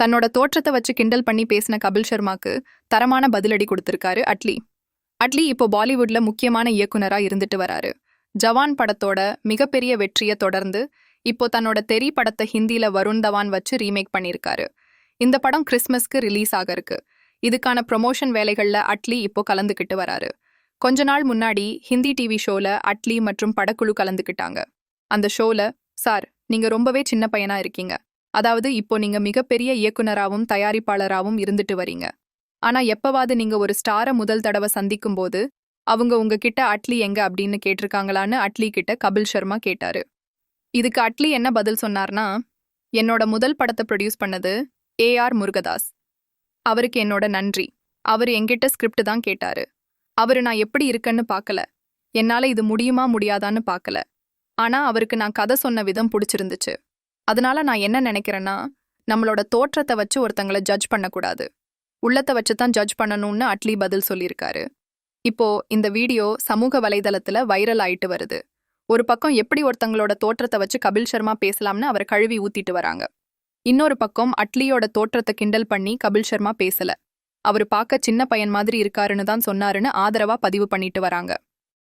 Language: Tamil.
தன்னோட தோற்றத்தை வச்சு கிண்டல் பண்ணி பேசின கபில் சர்மாக்கு தரமான பதிலடி கொடுத்திருக்காரு அட்லி. அட்லி இப்போ பாலிவுட்ல முக்கியமான இயக்குனரா இருந்துட்டு வராரு. ஜவான் படத்தோட மிகப்பெரிய வெற்றியை தொடர்ந்து இப்போ தன்னோட தெரி படத்தை ஹிந்தில வருண் தவான் வச்சு ரீமேக் பண்ணியிருக்காரு. இந்த படம் கிறிஸ்மஸ்க்கு ரிலீஸ் ஆக இருக்கு இதுக்கான ப்ரொமோஷன் வேலைகள்ல அட்லி இப்போ கலந்துக்கிட்டு வராரு. கொஞ்ச நாள் முன்னாடி ஹிந்தி டிவி ஷோல அட்லி மற்றும் படக்குழு கலந்துக்கிட்டாங்க. அந்த ஷோல சார் நீங்க ரொம்பவே சின்ன பையனா இருக்கீங்க. அதாவது இப்போ நீங்க மிகப்பெரிய இயக்குனராவும் தயாரிப்பாளராவும் இருந்துட்டு வரீங்க. ஆனா எப்பவாவது நீங்க ஒரு ஸ்டாரை முதல் தடவை சந்திக்கும் போது அவங்க உங்ககிட்ட அட்லி எங்க? அப்படின்னு கேட்டிருக்காங்களான்னு அட்லி கிட்ட கபில் சர்மா கேட்டாரு. இதுக்கு அட்லி என்ன பதில் சொன்னார்னா என்னோட முதல் படத்தை ப்ரொடியூஸ் பண்ணது ஏஆர் முருகதாஸ். அவருக்கு என்னோட நன்றி. அவர் என்கிட்ட ஸ்கிரிப்ட் தான் கேட்டாரு. அவரு நான் எப்படி இருக்கேன்னு பார்க்கல. என்னால இது முடியுமா முடியாதான்னு பார்க்கல. ஆனா அவருக்கு நான் கதை சொன்ன விதம் பிடிச்சிருந்துச்சு. அதனால நான் என்ன நினைக்கிறேன்னா நம்மளோட தோற்றத்தை வச்சு ஒருத்தங்களை ஜட்ஜ் பண்ணக்கூடாது. உள்ளத்தை வச்சு தான் ஜட்ஜ் பண்ணணும்னு அட்லி பதில் சொல்லியிருக்காரு. இப்போ இந்த வீடியோ சமூக வலைதளத்துல வைரல் ஆயிட்டு வருது. ஒரு பக்கம் எப்படி ஒருத்தங்களோட தோற்றத்தை வச்சு கபில் சர்மா பேசலாம்னு அவரை கழுவி ஊத்திட்டு வராங்க. இன்னொரு பக்கம் அட்லியோட தோற்றத்தை கிண்டல் பண்ணி கபில் சர்மா பேசல. அவர் பார்க்க சின்ன பையன் மாதிரி இருக்காருன்னு தான் சொன்னாருன்னு ஆதரவா பதிவு பண்ணிட்டு வராங்க.